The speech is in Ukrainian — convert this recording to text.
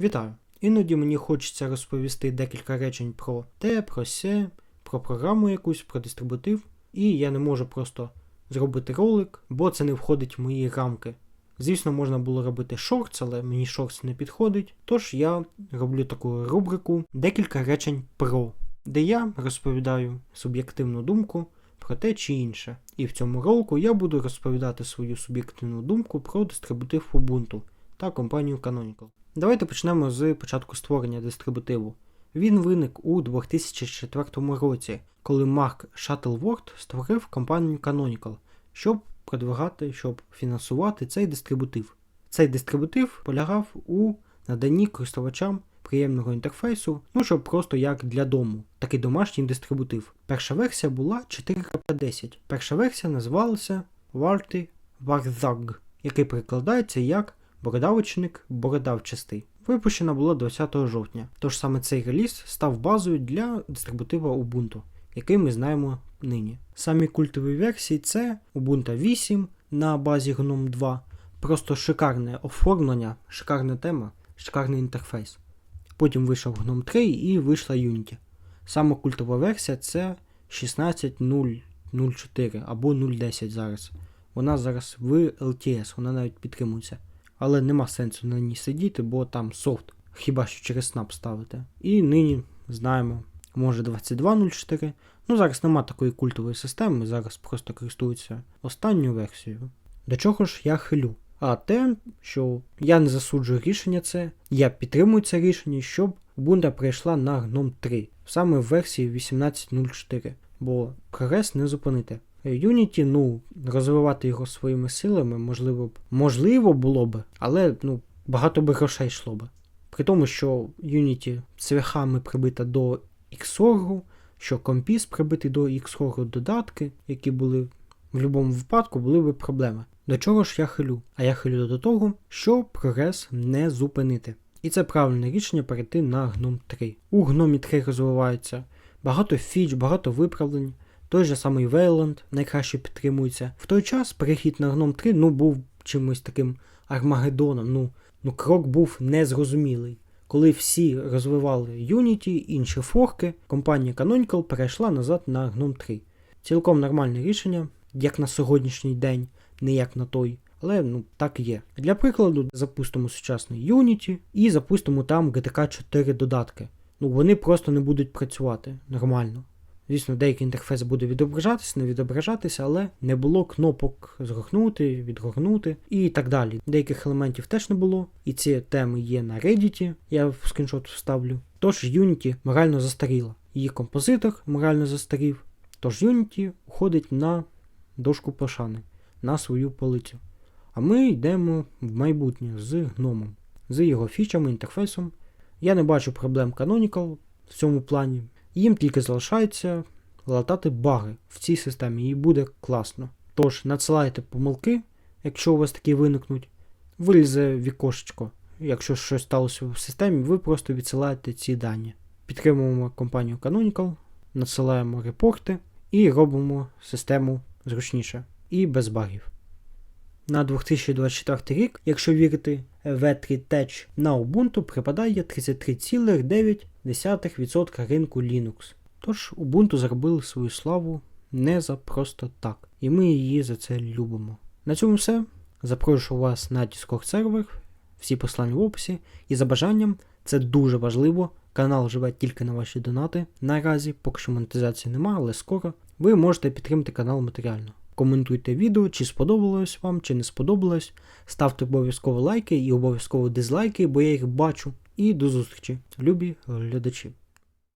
Вітаю! Іноді мені хочеться розповісти декілька речень про те, про се, про програму якусь, про дистрибутив, і я не можу просто зробити ролик, бо це не входить в мої рамки. Звісно, можна було робити шортс, але мені шортс не підходить. Тож я роблю таку рубрику декілька речень про, де я розповідаю суб'єктивну думку про те чи інше. І в цьому ролику я буду розповідати свою суб'єктивну думку про дистрибутив Ubuntu та компанію Canonical. Давайте почнемо з початку створення дистрибутиву. Він виник у 2004 році, коли Марк Шаттлворд створив компанію Canonical, щоб продвигати, щоб фінансувати цей дистрибутив. Цей дистрибутив полягав у наданні користувачам приємного інтерфейсу, ну щоб просто як для дому, такий домашній дистрибутив. Перша версія була 4.10. Перша версія називалася Warty Warzag, який перекладається як бородавочник бородавчастий. Випущена була 20 жовтня, тож саме цей реліз став базою для дистрибутива Ubuntu, який ми знаємо нині. Самі культові версії це Ubuntu 8 на базі GNOME 2, просто шикарне оформлення, шикарна тема, шикарний інтерфейс. Потім вийшов GNOME 3 і вийшла Unity. Сама культова версія це 16.004 або 0.10 зараз. Вона зараз в LTS, вона навіть підтримується. Але нема сенсу на ній сидіти, бо там софт, хіба що через Snap ставити. І нині знаємо, може 22.04. Ну зараз нема такої культової системи, зараз просто користуються останньою версією. До чого ж я хилю? А те, що я не засуджую рішення це, я підтримую це рішення, щоб Ubuntu перейшла на GNOME 3, саме в версії 18.04, бо прогрес не зупинити. Unity, ну, розвивати його своїми силами, можливо, б- можливо було б, але ну, багато би грошей йшло б. При тому, що Unity цвяхами прибита до Xorg, що Compis прибитий до Xorg додатки, які були в будь-якому випадку, були б проблеми. До чого ж я хилю? А я хилю до того, що прогрес не зупинити. І це правильне рішення перейти на GNOME 3. У GNOME 3 розвивається багато фіч, багато виправлень. Той же самий Wayland найкраще підтримується. В той час перехід на GNOME 3 ну, був чимось таким армагеддоном. Ну, ну крок був незрозумілий. Коли всі розвивали Unity, інші форки, компанія Canonical перейшла назад на GNOME 3. Цілком нормальне рішення, як на сьогоднішній день, не як на той. Але ну так є. Для прикладу, запустимо сучасний Unity і запустимо там GTK 4 додатки. Ну вони просто не будуть працювати нормально. Звісно, деякий інтерфейс буде відображатися, не відображатися, але не було кнопок згорнути, відгорнути і так далі. Деяких елементів теж не було, і ці теми є на Reddit, я в скріншот вставлю. Тож Unity морально застаріла. Її композитор морально застарів, тож Unity уходить на дошку пошани, на свою полицю. А ми йдемо в майбутнє з гномом, з його фічами, інтерфейсом. Я не бачу проблем Canonical в цьому плані. Їм тільки залишається латати баги в цій системі, і буде класно. Тож надсилайте помилки, якщо у вас такі виникнуть, вилізе вікошечко. Якщо щось сталося в системі, ви просто відсилаєте ці дані. Підтримуємо компанію Canonical, надсилаємо репорти і робимо систему зручніше і без багів. На 2024 рік, якщо вірити V3 Tech на Ubuntu припадає 33,9% ринку Linux. Тож Ubuntu зробили свою славу не за просто так, і ми її за це любимо. На цьому все. Запрошую вас на Discord сервер, всі послання в описі, і за бажанням це дуже важливо. Канал живе тільки на ваші донати. Наразі, поки що монетизації немає, але скоро ви можете підтримати канал матеріально. Коментуйте відео, чи сподобалось вам, чи не сподобалось. Ставте обов'язково лайки і обов'язково дизлайки, бо я їх бачу. І до зустрічі, любі глядачі.